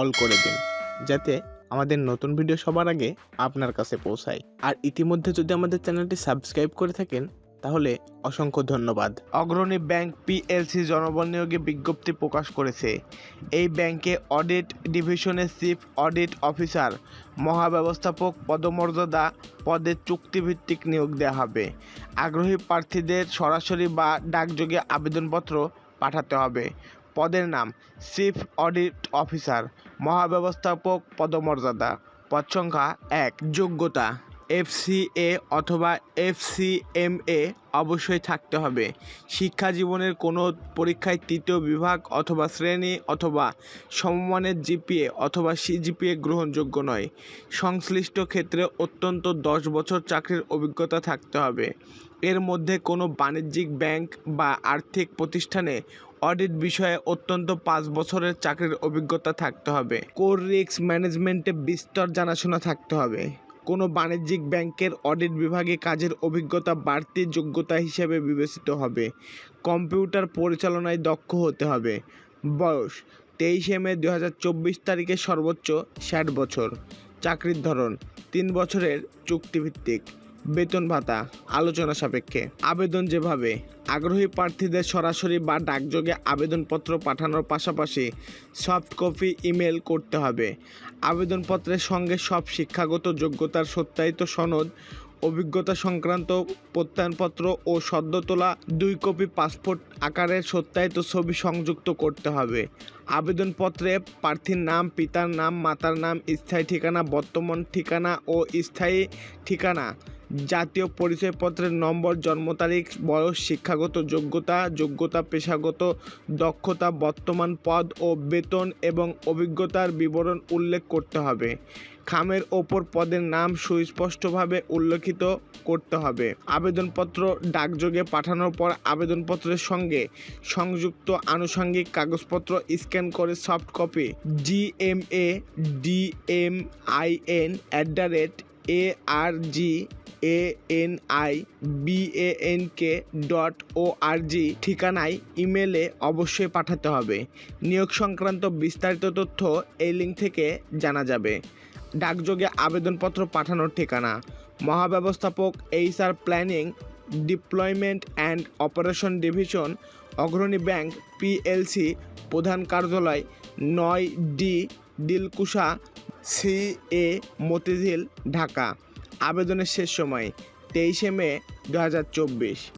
All করে দিন, যাতে আমাদের নতুন ভিডিও সবার আগে আপনার কাছে পৌঁছায়। আর ইতিমধ্যে যদি আমাদের চ্যানেলটি সাবস্ক্রাইব করে থাকেন, তাহলে অসংখ্য ধন্যবাদ। অগ্রণী ব্যাংক পিএলসি জনবল নিয়োগে বিজ্ঞপ্তি প্রকাশ করেছে। এই ব্যাংকে অডিট ডিভিশনের চিফ অডিট অফিসার, মহাব্যবস্থাপক পদমর্যাদা পদে চুক্তিভিত্তিক নিয়োগ দেওয়া হবে। আগ্রহী প্রার্থীদের সরাসরি বা ডাকযোগে আবেদনপত্র পাঠাতে হবে। পদের নাম চিফ অডিট অফিসার মহাব্যবস্থাপক পদমর্যাদা। পদ সংখ্যা এক, যোগ্যতা। এফসিএ অথবা এফসিএমএ অবশ্যই থাকতে হবে। শিক্ষা জীবনের কোনো পরীক্ষায় তৃতীয় বিভাগ অথবা শ্রেণি অথবা সমমানের জিপিএ অথবা সিজিপিএ গ্রহণযোগ্য নয়। সংশ্লিষ্ট ক্ষেত্রে অত্যন্ত দশ বছর চাকরির অভিজ্ঞতা থাকতে হবে। এর মধ্যে কোনো বাণিজ্যিক ব্যাংক বা আর্থিক প্রতিষ্ঠানে অডিট বিষয়ে অত্যন্ত পাঁচ বছরের চাকরির অভিজ্ঞতা থাকতে হবে। কোর রিস্ক ম্যানেজমেন্টে বিস্তর জানাশোনা থাকতে হবে। কোনো বাণিজ্যিক ব্যাংকের অডিট বিভাগে কাজের অভিজ্ঞতা বাড়তি যোগ্যতা হিসেবে বিবেচিত হবে। কম্পিউটার পরিচালনায় দক্ষ হতে হবে। বয়স, তেইশে মে দু হাজার চব্বিশ তারিখে সর্বোচ্চ ষাট বছর। চাকরির ধরন, তিন বছরের চুক্তিভিত্তিক। বেতন ভাতা, আলোচনা সাপেক্ষে। আবেদন যেভাবে, আগ্রহী প্রার্থীদের সরাসরি বা ডাকযোগে আবেদনপত্র পাঠানোর পাশাপাশি সফট কপি, ইমেল করতে হবে। আবেদনপত্রের সঙ্গে সব শিক্ষাগত যোগ্যতার সত্যায়িত সনদ, অভিজ্ঞতা সংক্রান্ত প্রত্যয়নপত্র ও সদ্য তোলা দুই কপি পাসপোর্ট আকারের সত্যায়িত ছবি সংযুক্ত করতে হবে। আবেদনপত্রে প্রার্থীর নাম, পিতার নাম, মাতার নাম, স্থায়ী ঠিকানা, বর্তমান ঠিকানা ও স্থায়ী ঠিকানা জাতীয় পরিচয়পত্রের নম্বর, জন্ম তারিখ, বয়স, শিক্ষাগত যোগ্যতা যোগ্যতা, পেশাগত দক্ষতা, বর্তমান পদ ও বেতন এবং অভিজ্ঞতার বিবরণ উল্লেখ করতে হবে। খামের ওপর পদের নাম সুস্পষ্টভাবে উল্লেখিত করতে হবে। আবেদনপত্র ডাকযোগে পাঠানোর পর আবেদনপত্রের সঙ্গে সংযুক্ত আনুষঙ্গিক কাগজপত্র স্ক্যান করে soft copy GMA DMIN at the rate A R G A N I B A N K dot O R G ঠিকানায় ইমেলে অবশ্যই পাঠাতে হবে। নিয়োগ সংক্রান্ত বিস্তারিত তথ্য এই লিঙ্ক থেকে জানা যাবে। ডাকযোগে আবেদনপত্র পাঠানোর ঠিকানা। মহাব্যবস্থাপক HR planning deployment and operation division Agrani bank PLC প্রধান কার্যালয় নয় D, Dilkusha, C A Motijheel, Dhaka. আবেদনের শেষ সময় তেইশে মে দু হাজার চব্বিশ।